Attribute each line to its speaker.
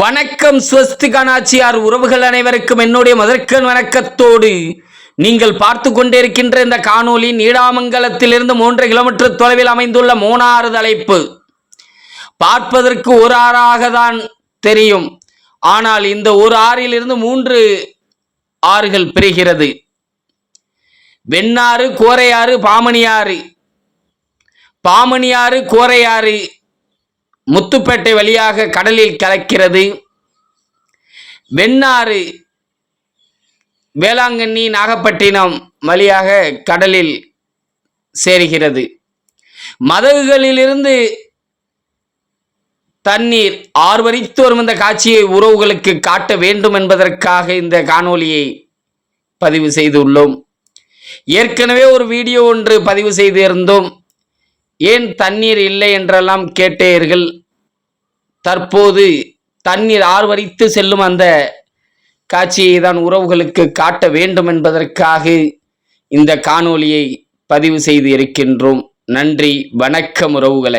Speaker 1: வணக்கம் ஸ்வஸ்திகா நாச்சியார் உறவுகள் அனைவருக்கும் என்னுடைய முதற்கண் வணக்கத்தோடு நீங்கள் பார்த்து கொண்டிருக்கின்ற இந்த காணொலி நீடாமங்கலத்திலிருந்து மூன்று கிலோமீட்டர் தொலைவில் அமைந்துள்ள மூணாறு தலைப்பு. பார்ப்பதற்கு ஒரு ஆறாக தான் தெரியும். ஆனால் இந்த ஒரு ஆறிலிருந்து மூன்று ஆறுகள் பிரிகிறது. வெண்ணாறு கோரையாறு பாமணியாறு. பாமணியாறு கோரையாறு. முத்துப்பேட்டை வழியாக கடலில் கலக்கிறது. வெண்ணாறு வேளாங்கண்ணி நாகப்பட்டினம் வழியாக கடலில் சேருகிறது. மதகுகளிலிருந்து தண்ணீர் ஆர்வரித்து வரும் இந்த காட்சியை உறவுகளுக்கு காட்ட வேண்டும் என்பதற்காக இந்த காணொலியை பதிவு செய்துள்ளோம். ஏற்கனவே ஒரு வீடியோ ஒன்று பதிவு செய்திருந்தோம். ஏன் தண்ணீர் இல்லை என்றெல்லாம் கேட்டீர்கள்? தற்போது தண்ணீர் ஆர்வரித்து செல்லும் அந்த காட்சியை தான் உறவுகளுக்கு காட்ட வேண்டும் என்பதற்காக இந்த காணொளியை பதிவு செய்து இருக்கின்றோம். நன்றி வணக்கம் உறவுகளை.